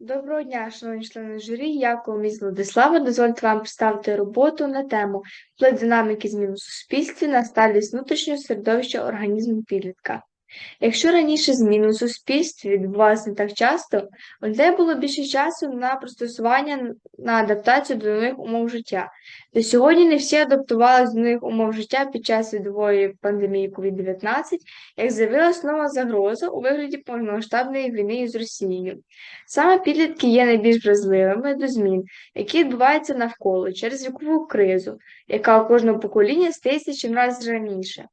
Доброго дня, шановні члени журі. Я Коломіс Владислава. Дозвольте вам представити роботу на тему вплив динаміки змін у суспільстві на сталість внутрішнього середовища організму підлітка. Якщо раніше зміни у суспільстві відбувалися не так часто, у людей було більше часу на пристосування на адаптацію до нових умов життя. До сьогодні не всі адаптувалися до нових умов життя під час світової пандемії COVID-19, як з'явилася нова загроза у вигляді повномасштабної війни з Росією. Саме підлітки є найбільш вразливими до змін, які відбуваються навколо через вікову кризу, яка у кожного покоління стається чимраз раніше.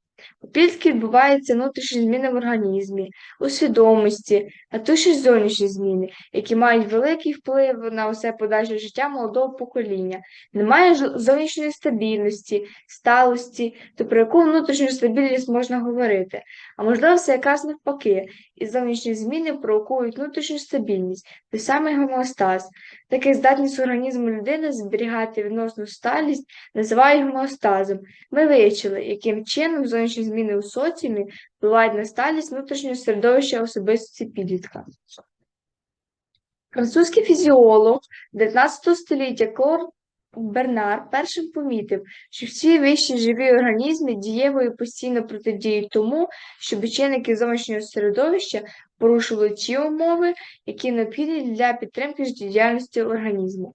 У відбуваються внутрішні зміни в організмі, у свідомості, а то також зовнішні зміни, які мають великий вплив на усе подальше життя молодого покоління. Немає зовнішньої стабільності, сталості, то про яку внутрішню стабільність можна говорити? А можливо, все якраз навпаки, і зовнішні зміни провокують внутрішню стабільність, той самий гомеостаз. Таке здатність організму людини зберігати відносну сталість називають гомеостазом. Ми вивчили, яким чином зовнішні зміни у соціумі впливають на сталість внутрішнього середовища особистості підлітка. Французький фізіолог 19 століття Клор Бернар першим помітив, що всі вищі живі організми дієво і постійно протидіють тому, щоб чинники зовнішнього середовища порушували ті умови, які необхідні для підтримки життєдіяльності організму.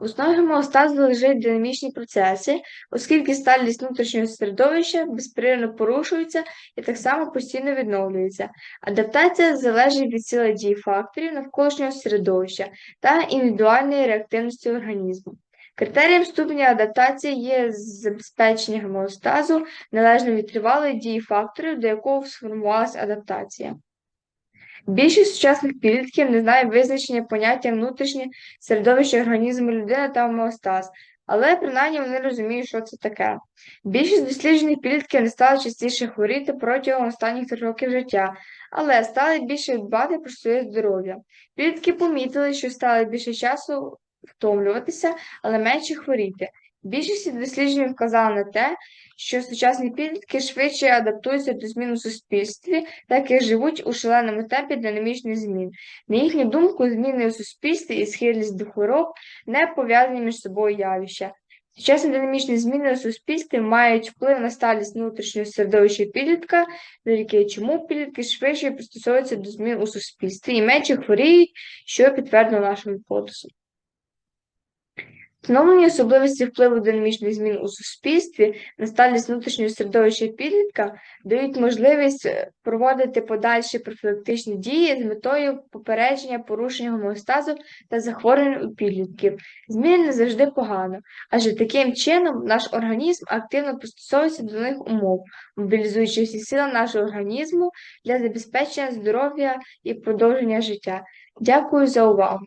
В основі гомеостазу лежать динамічні процеси, оскільки сталість внутрішнього середовища безперервно порушується і так само постійно відновлюється. Адаптація залежить від сили дії факторів навколишнього середовища та індивідуальної реактивності організму. Критерієм ступеня адаптації є забезпечення гомеостазу належно від тривалої дії факторів, до якого сформувалася адаптація. Більшість сучасних підлітків не знає визначення поняття внутрішнє середовище організму людини та гомеостаз, але принаймні вони розуміють, що це таке. Більшість досліджених підлітків не стали частіше хворіти протягом останніх трьох років життя, але стали більше дбати про своє здоров'я. Підлітки помітили, що стали більше часу втомлюватися, але менше хворіти. Більшість досліджень вказала на те, що сучасні підлітки швидше адаптуються до змін у суспільстві, так і живуть у шаленому темпі динамічних змін. На їхню думку, зміни у суспільстві і схильність до хвороб не пов'язані між собою явища. Сучасні динамічні зміни у суспільстві мають вплив на сталість внутрішнього середовища підлітка, завдяки чому підлітки швидше пристосовуються до змін у суспільстві і менше хворіють, що підтвердено нашим гіпотезам. Встановлені особливості впливу динамічних змін у суспільстві на сталість внутрішнього середовища підлітка дають можливість е, проводити подальші профілактичні дії з метою попередження порушення гомеостазу та захворювань у підлітків. Зміни не завжди погано, адже таким чином наш організм активно пристосовується до них умов, мобілізуючи всі сили нашого організму для забезпечення здоров'я і продовження життя. Дякую за увагу!